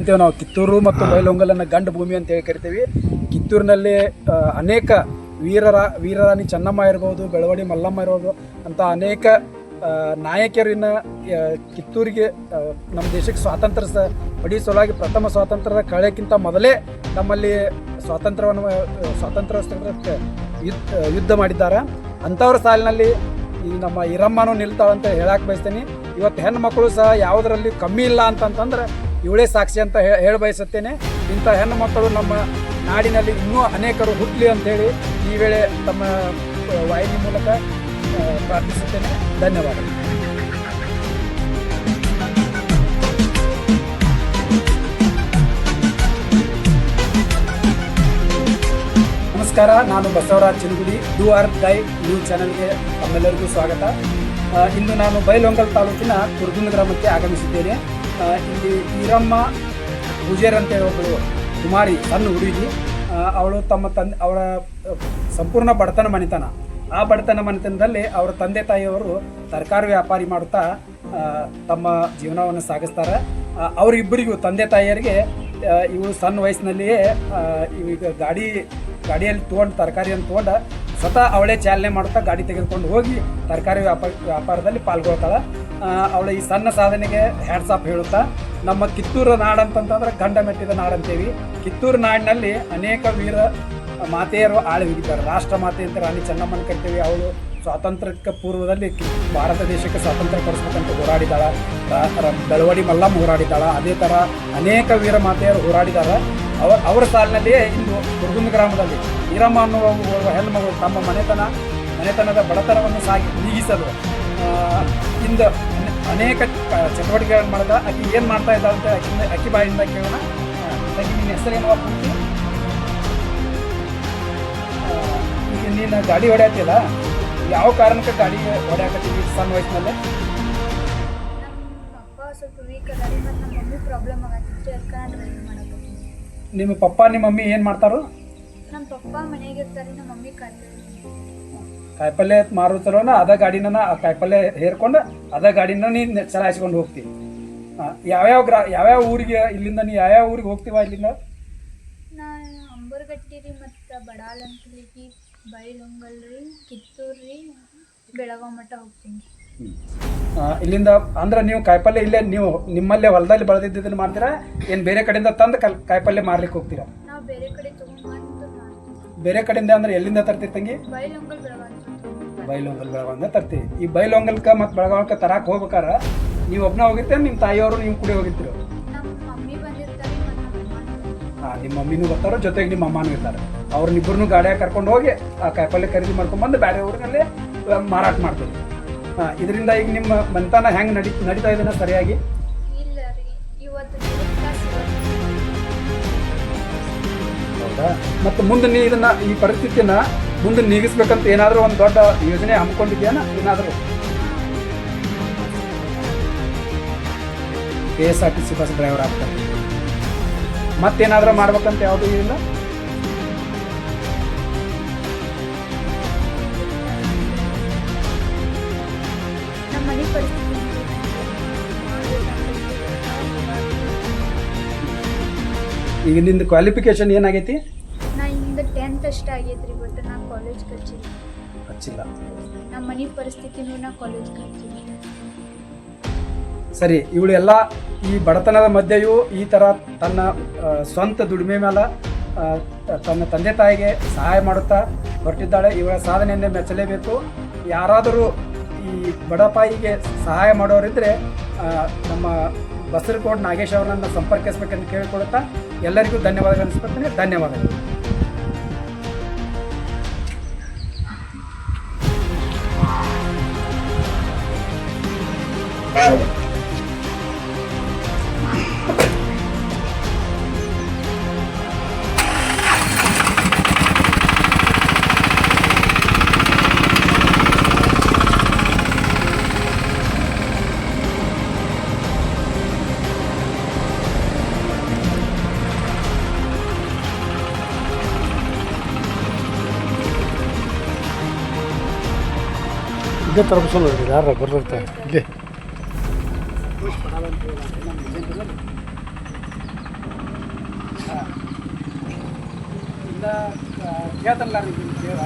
ಅಂತೀವಿ ನಾವು. ಕಿತ್ತೂರು ಮತ್ತು ಬೈಲೊಂಗಲನ್ನ ಗಂಡು ಭೂಮಿ ಅಂತ ಹೇಳಿ ಕರಿತೀವಿ. ಕಿತ್ತೂರಿನಲ್ಲಿ ಅನೇಕ ವೀರರ ವೀರರಾಣಿ ಚೆನ್ನಮ್ಮ ಇರ್ಬೋದು ಬೆಳವಡಿ ಮಲ್ಲಮ್ಮ ಇರ್ಬೋದು ಅಂತ ಅನೇಕ ನಾಯಕಿಯರಿನ ನಾಯಕರಿನ ಕಿತ್ತೂರಿಗೆ ನಮ್ಮ ದೇಶಕ್ಕೆ ಸ್ವಾತಂತ್ರ್ಯ ಸ ಪಡಿಸಲಾಗಿ ಪ್ರಥಮ ಸ್ವಾತಂತ್ರ್ಯದ ಕಳೆಕ್ಕಿಂತ ಮೊದಲೇ ನಮ್ಮಲ್ಲಿ ಸ್ವಾತಂತ್ರ್ಯವನ್ನು ಸ್ವಾತಂತ್ರ್ಯ ಯುದ್ಧ ಯುದ್ಧ ಮಾಡಿದ್ದಾರೆ. ಅಂಥವ್ರ ಸಾಲಿನಲ್ಲಿ ಈ ನಮ್ಮ ಇರಮ್ಮನೂ ನಿಲ್ತಾಳಂತ ಹೇಳಕ್ಕೆ ಬಯಸ್ತೀನಿ. ಇವತ್ತು ಹೆಣ್ಣು ಮಕ್ಕಳು ಸಹ ಯಾವುದರಲ್ಲಿ ಕಮ್ಮಿ ಇಲ್ಲ ಅಂತಂತಂದ್ರೆ ಇವಳೇ ಸಾಕ್ಷಿ ಅಂತ ಹೇಳ ಬಯಸುತ್ತೇನೆ. ಇಂಥ ಹೆಣ್ಣು ಮಕ್ಕಳು ನಮ್ಮ ನಾಡಿನಲ್ಲಿ ಇನ್ನೂ ಅನೇಕರು ಹುಟ್ಟಲಿ ಅಂತೇಳಿ ಈ ವೇಳೆ ತಮ್ಮ ವಾಹಿನಿ ಮೂಲಕ ಪ್ರಾರ್ಥಿಸುತ್ತೇನೆ. ಧನ್ಯವಾದಗಳು. ನಮಸ್ಕಾರ, ನಾನು Basavaraj Chingudi, do or die news ಚಾನೆಲ್ಗೆ ತಮ್ಮೆಲ್ಲರಿಗೂ ಸ್ವಾಗತ. ಇಂದು ನಾನು ಬೈಲೊಂಗಲ್ ತಾಲೂಕಿನ ಕುರ್ಗುಂದ ಗ್ರಾಮಕ್ಕೆ ಆಗಮಿಸಿದ್ದೇನೆ. ಇಲ್ಲಿ ಈರಮ್ಮ ಗುಜೇರ್ ಅಂತ ಒಬ್ಬಳು ಕುಮಾರಿ, ಸಣ್ಣ ಹುಡುಗಿ ಅವಳು ತಮ್ಮ ತಂದೆ, ಅವಳ ಸಂಪೂರ್ಣ ಬಡತನ ಮನೆತನ. ಆ ಬಡತನ ಮನೆತನದಲ್ಲಿ ಅವರ ತಂದೆ ತಾಯಿಯವರು ತರಕಾರಿ ವ್ಯಾಪಾರಿ ಮಾಡುತ್ತಾ ತಮ್ಮ ಜೀವನವನ್ನು ಸಾಗಿಸ್ತಾರೆ. ಅವರಿಬ್ಬರಿಗೂ ತಂದೆ ತಾಯಿಯರಿಗೆ ಇವು ಸಣ್ಣ ವಯಸ್ಸಿನಲ್ಲಿಯೇ ಈಗ ಗಾಡಿ, ಗಾಡಿಯಲ್ಲಿ ತೊಗೊಂಡು, ತರಕಾರಿಯನ್ನು ತೊಗೊಂಡು ಸ್ವತಃ ಅವಳೇ ಚಾಲನೆ ಮಾಡುತ್ತಾ ಗಾಡಿ ತೆಗೆದುಕೊಂಡು ಹೋಗಿ ತರಕಾರಿ ವ್ಯಾಪಾರ ವ್ಯಾಪಾರದಲ್ಲಿ ಪಾಲ್ಗೊಳ್ತಾಳೆ. ಅವಳ ಈ ಸಣ್ಣ ಸಾಧನೆಗೆ ಹ್ಯಾಟ್ಸ್ ಹೇಳುತ್ತಾ, ನಮ್ಮ ಕಿತ್ತೂರು ನಾಡು ಅಂತಂತಂದ್ರೆ ಗಂಡ ಮೆಟ್ಟಿದ ನಾಡು ಅಂತೀವಿ. ಕಿತ್ತೂರು ನಾಡಿನಲ್ಲಿ ಅನೇಕ ವೀರ ಮಾತೆಯರು ಆಳಿ ಹೋಗಿದ್ದಾರೆ. ರಾಷ್ಟ್ರ ಮಾತೆ ಅಂತ ರಾಣಿ ಚೆನ್ನಮ್ಮನ ಕರಿತೀವಿ. ಅವಳು ಸ್ವಾತಂತ್ರ್ಯಕ್ಕೆ ಪೂರ್ವದಲ್ಲಿ ಭಾರತ ದೇಶಕ್ಕೆ ಸ್ವಾತಂತ್ರ್ಯ ಕೊಡಿಸ್ಬೇಕಂತ ಹೋರಾಡಿದಾಳ ಬೆಳವಡಿ ಮಲ್ಲಮ್ಮ ಹೋರಾಡಿದಾಳ ಅದೇ ಥರ ಅನೇಕ ವೀರ ಮಾತೆಯರು ಹೋರಾಡಿದ್ದಾರೆ. ಅವ ಅವರ ಸಾಲಿನಲ್ಲಿಯೇ ಇಂದು ದುರ್ಗುಂದ ಗ್ರಾಮದಲ್ಲಿ ಈರಮ್ಮ ಅನ್ನುವ ಹೆಣ್ಣುಮಗಳು ತಮ್ಮ ಮನೆತನ, ಮನೆತನದ ಬಡತನವನ್ನು ಸಾಗಿ ನೀಗಿಸಲು ಇಂದು ಅನೇಕ ಚಟುವಟಿಕೆಗಳನ್ನು ಮಾಡಿದ. ಆಕೆ ಏನು ಮಾಡ್ತಾ ಇದ್ದಾಳೆ ಅಂತ ಅಕ್ಕಿ ಅಕ್ಕಿ ಬಾಯಿಂದ ಕೇಳೋಣ. ಅಕ್ಕಿ ನಿನ್ನ ಹೆಸರೇನು? ಈಗ ನೀನು ಗಾಡಿ ಹೊಡೆಯತ್ತಿಲ್ಲ. ಯಾವ ಕಾರಣಕ್ಕೆ ಗಾಡಿ ಹೊಡೆಯಕತ್ತೀವಿ ಸಣ್ಣ ವಯಸ್ಸಿನಲ್ಲೇ? ಸ್ವಲ್ಪ ವೀಕ್ ಅದಾರಿ, ಮತ್ತು ನಮ್ಮ ಮಮ್ಮಿ ಪ್ರಾಬ್ಲಮ್ ಆಗತ್ತಿತ್ತು ಅದಕ್ಕೆ ನಾನು ಡ್ರೈವಿಂಗ್ ನಿಮ್ಮ ಪಪ್ಪ ನಿಮ್ಮ ಮಮ್ಮಿ ಏನು ಮಾಡ್ತಾರು? ನಮ್ಮ ಪಪ್ಪ ಮನೆಗೆ ಇರ್ತಾರೆ ನಮ್ಮ ಮಮ್ಮಿ ಕಾಯ್ತಾರೆ ಕಾಯಿಪಲ್ಲೆ ಮಾರೋ ಚಲೋನ ಅದ ಗಾಡಿನ ಆ ಕಾಯಿಪಲ್ಲೆ ಹೇರ್ಕೊಂಡು ಅದ ಗಾಡಿನ ನೀನು ಚಲಾಯಿಸ್ಕೊಂಡು ಹೋಗ್ತೀವಿ ಯಾವ ಯಾವ್ಯಾವ ಗ್ರಾ ಯಾವ್ಯಾವ ಊರಿಗೆ ಇಲ್ಲಿಂದ ನೀ ಯಾವ್ಯಾವ ಊರಿಗೆ ಹೋಗ್ತೀವ ಇಲ್ಲಿಂದ? ನಾನು ಅಂಬರ್ಗಟ್ಟಿ ರೀ ಮತ್ತು ಬಡಾಲ್ ಕಿತ್ತೂರ್ರಿ ಬೈಲೊಂಗಲ್ ರೀ ಕಿತ್ತೂರು ರೀ ಬೆಳಗಾವ್ ಮಟ್ಟ ಹೋಗ್ತೀನಿ. ಇಲ್ಲಿಂದ ಅಂದ್ರೆ ನೀವು ಕಾಯಿಪಲ್ಲೆ ಇಲ್ಲೇ ನೀವು ನಿಮ್ಮಲ್ಲೇ ಹೊಲದಲ್ಲಿ ಬೆಳೆದಿದ್ದನ್ನು ಮಾಡ್ತೀರಾ? ಏನು ಬೇರೆ ಕಡೆಯಿಂದ ತಂದು ಕಲ್ ಕಾಯಿಪಲ್ಲೆ ಮಾರ್ಲಿಕ್ಕೆ ಹೋಗ್ತೀರಾ? ನಾವು ಬೇರೆ ಕಡೆ ತೊಗೊಂಡು ಬೇರೆ ಕಡೆಯಿಂದ ಅಂದ್ರೆ ಎಲ್ಲಿಂದ ತರ್ತೀರಿ ತಂಗಿ? ಬೈಲೊಂಗಲ್ ಬೆಳಗಾವಿ ಬೈಲೊಂಗಲ್ ಬೆಳಗಾವಿಂದ ತರ್ತೀವಿ ಈ ಬೈಲೊಂಗಲ್ಕ ಮತ್ತು ಬೆಳಗಾವಲ್ಕ ತರಾಕ್ ಹೋಗ್ಬೇಕಾರ ನೀವು ಒಬ್ಬನೇ ಹೋಗಿರ್ತೀರ ನಿಮ್ಮ ತಾಯಿಯವರು ನೀವು ಕೂಡ ಹೋಗಿರ್ತೀರ? ನಮ್ಮ ಮಮ್ಮಿ ಬಂದಿರ್ತಾರೆ ಮತ್ತು ನಮ್ಮ ಅಮ್ಮ ಹಾಂ ನಿಮ್ಮ ಮಮ್ಮಿನೂ ಬರ್ತಾರೋ ಜೊತೆಗೆ ನಿಮ್ಮ ಅಮ್ಮನೂ ಇರ್ತಾರೆ. ಅವ್ರನ್ನಿಬ್ಬರನ್ನೂ ಗಾಡಿಯಾಗ ಕರ್ಕೊಂಡು ಹೋಗಿ ಆ ಕಾಯಿಪಲ್ಲೆ ಖರೀದಿ ಮಾಡ್ಕೊಂಡ್ಬಂದು ಬೇರೆ ಊರಿನಲ್ಲಿ ಮಾರಾಟ ಮಾಡ್ತೀವಿ ಹಾಂ ಇದರಿಂದ ಈಗ ನಿಮ್ಮ ಮನೆತನ ಹೆಂಗೆ ನಡಿ ನಡೀತಾ ಇದೆಯಾ ಸರಿಯಾಗಿ? ಇಲ್ಲ ರೀ ಇವತ್ತು ಹೌದಾ? ಮತ್ತು ಮುಂದೆ ನೀ ಇದನ್ನ ಈ ಪರಿಸ್ಥಿತಿನ ಮುಂದೆ ನೀಗಿಸ್ಬೇಕಂತ ಏನಾದರೂ ಒಂದು ದೊಡ್ಡ ಯೋಜನೆ ಹಮ್ಮಿಕೊಂಡಿದ್ಯಾನ ಏನಾದರೂ? K S R T C bus driver ಆಗ್ತಾರೆ. ಮತ್ತೇನಾದರೂ ಮಾಡ್ಬೇಕಂತ ಯಾವುದೂ ಇಲ್ಲ? ಮನೆ ಪರಿಸ್ಥಿತಿ ಈಗ ನಿಂದು ಕ್ವಾಲಿಫಿಕೇಶನ್ ಏನಾಗೈತಿ? ನಾ ಹಿಂಗೆ ಟೆಂತ್ ಅಷ್ಟೇ ಆಗೈತ್ರಿ ಬಟ್ ನಾ ಕಾಲೇಜ್ ಕಚ್ಚಿಲ್ಲ. ಹಚ್ಚಿಲ್ಲ ನಮ್ಮ ಮನೆ ಪರಿಸ್ಥಿತಿನೂ ನಾ ಕಾಲೇಜ್ ಕಚ್ಚಿಲ್ಲ. ಸರಿ ಇವಳು ಎಲ್ಲ ಈ ಬಡತನದ ಮಧ್ಯೆಯೂ ಈ ಥರ ತನ್ನ ಆ, ಸ್ವಂತ ದುಡಿಮೆ ಮೇಲೆ ಆ, ತನ್ನ ತಂದೆ ತಾಯಿಗೆ ಸಹಾಯ ಮಾಡುತ್ತಾ ಹೊರಟಿದ್ದಾಳೆ. ಇವಳ ಸಾಧನೆಯಿಂದ ಮೆಚ್ಚಲೇಬೇಕು. ಯಾರಾದರೂ ಈ ಬಡಪಾಯಿಗೆ ಸಹಾಯ ಮಾಡೋರಿದ್ದರೆ ನಮ್ಮ ಬಸರಕೋಟ್ ನಾಗೇಶ್ ಅವರನ್ನು ಸಂಪರ್ಕಿಸ್ಬೇಕಂತ ಕೇಳಿಕೊಳ್ಳುತ್ತಾ ಎಲ್ಲರಿಗೂ ಧನ್ಯವಾದಗಳು ಅನಿಸ್ಕೊಳ್ತೇನೆ. ಧನ್ಯವಾದಗಳು. ಇದೇ ತರಬಿಸಲ್ಲ ಯಾರ ಬರ್ಲಿರ್ತಾರೆ ಇಲ್ಲಿ ಇಲ್ಲ ಕೇಳ್ತಾನಲ್ಲ ರೀ ಕೇಳ